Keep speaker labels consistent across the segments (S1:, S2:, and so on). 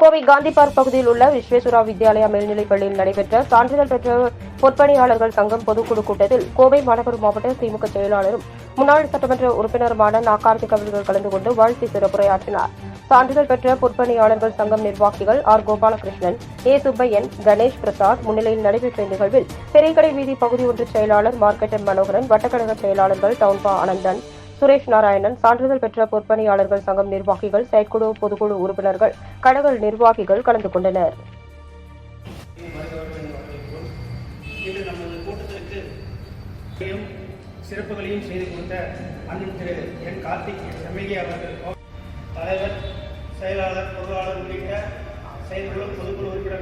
S1: Kovai Gandhi park பகுதியில் உள்ள விஸ்வேஸ்வரா வித்யாலயா மேல்நிலைப் பள்ளியில் நடைபெற்ற சான்றிதழ் பெற்ற பொற்பணியாளர்கள் சங்கம் பொதுக்குழு கூட்டத்தில் கோவை மாநகர் மாவட்ட திமுக செயலாளரும் முன்னாள் சட்டமன்ற உறுப்பினருமான நா. கார்த்திக் அவர்கள் கலந்து கொண்டு வாழ்த்தி சிறப்புரையாற்றினார். சான்றிதழ் பெற்ற பொற்பணியாளர்கள் சங்கம் நிர்வாகிகள் ஆர். கோபாலகிருஷ்ணன் ஏ. சுப்பையன் கணேஷ் பிரசாத் முன்னிலையில் நடைபெற்ற நிகழ்வில் பெரியகடை வீதி பகுதி ஒன்று செயலாளர் மார்க்கெட்டன் மனோகரன் வட்டக்கழக செயலாளர்கள் டவுன்பா ஆனந்தன் சுரேஷ் நாராயணன் சான்றிதழ் பெற்ற பொற்பணியாளர்கள் சங்கம் நிர்வாகிகள் செயற்குழு பொதுக்குழு உறுப்பினர்கள் கழக நிர்வாகிகள் கலந்து கொண்டனர்.
S2: சிறப்புகளையும் செய்து கொடுத்த அண்ணன் திரு என் கார்த்திக் எம்எல்ஏ அவர்கள் தலைவர் செயலாளர் பொருளாளர் உள்ளிட்ட செயல்களும் பொதுக்குழு உறுப்பினர்கள்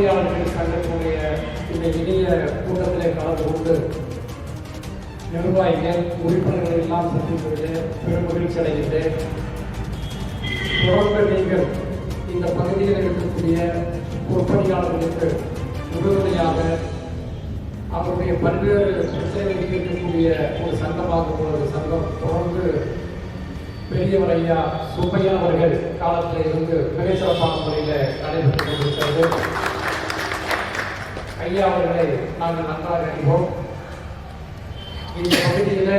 S3: பொறுப்பணியாளர்கள் சங்கத்தினுடைய இந்த இணைய கூட்டத்திலே கலந்து கொண்டு நிர்வாகிகள் உறுப்பினர்களை எல்லாம் சந்திப்பது பெரும் மகிழ்ச்சி அடைகின்றேன். தொடர்ந்து நீங்கள் இந்த பகுதியில் இருக்கக்கூடிய உற்பத்தியாளர்களுக்கு உறுதுணையாக அவருடைய பல்வேறு பிரச்சனைகளுக்கு இருக்கக்கூடிய ஒரு சங்கமாக ஒரு சங்கம் தொடர்ந்து பெரியவர் ஐயா சுப்பையா அவர்கள் காலத்தில் இருந்து மிக சிறப்பான முறையில் நடைபெற்று கொண்டிருக்கிறது. ஐயா அவர்களை நாங்கள் நன்றாக அறிவோம். இந்த பகுதியில்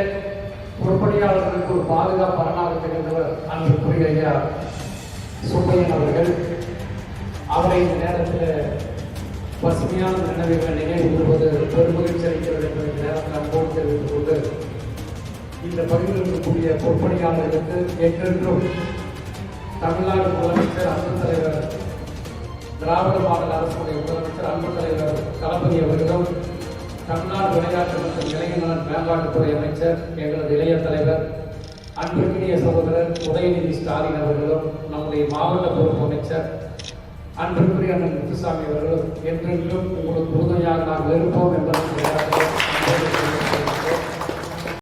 S3: பொறுப்பணியாளர்களுக்கு ஒரு பாதுகாப்பு அரணாக திகழ்ந்தவர் அன்புக்குரிய ஐயா சுப்பையன் அவர்கள். அவரை இந்த நேரத்தில் பசுமையான நினைவுகளை நினைவு கூறுவது பெருமகிழ்ச்சி அளிக்கிறது என்பதை இந்த நேரத்தில் அனுபவம் தெரிவித்துக் கொண்டு இந்த பகுதியில் இருக்கக்கூடிய பொறுப்பணியாளர்களுக்கு என்றென்றும் தமிழ்நாடு முதலமைச்சர் அன்பு தலைவர் திராவிட மாடல் அரசுடைய முதலமைச்சர் அன்பு தலைவர் தளபதி அவர்களும் தமிழ்நாடு விளையாட்டு மற்றும் இளைஞர் மேம்பாட்டுத்துறை அமைச்சர் எங்களது இளைய தலைவர் அன்பிற்கினிய சகோதரர் உதயநிதி ஸ்டாலின் அவர்களும் நம்முடைய மாவட்ட பொறுப்பு அமைச்சர் அன்பிற்குரிய அண்ணன் முத்துசாமி அவர்களும் என்றென்றும் உங்களுக்கு உறுதுணையாக நாங்கள் இருப்போம்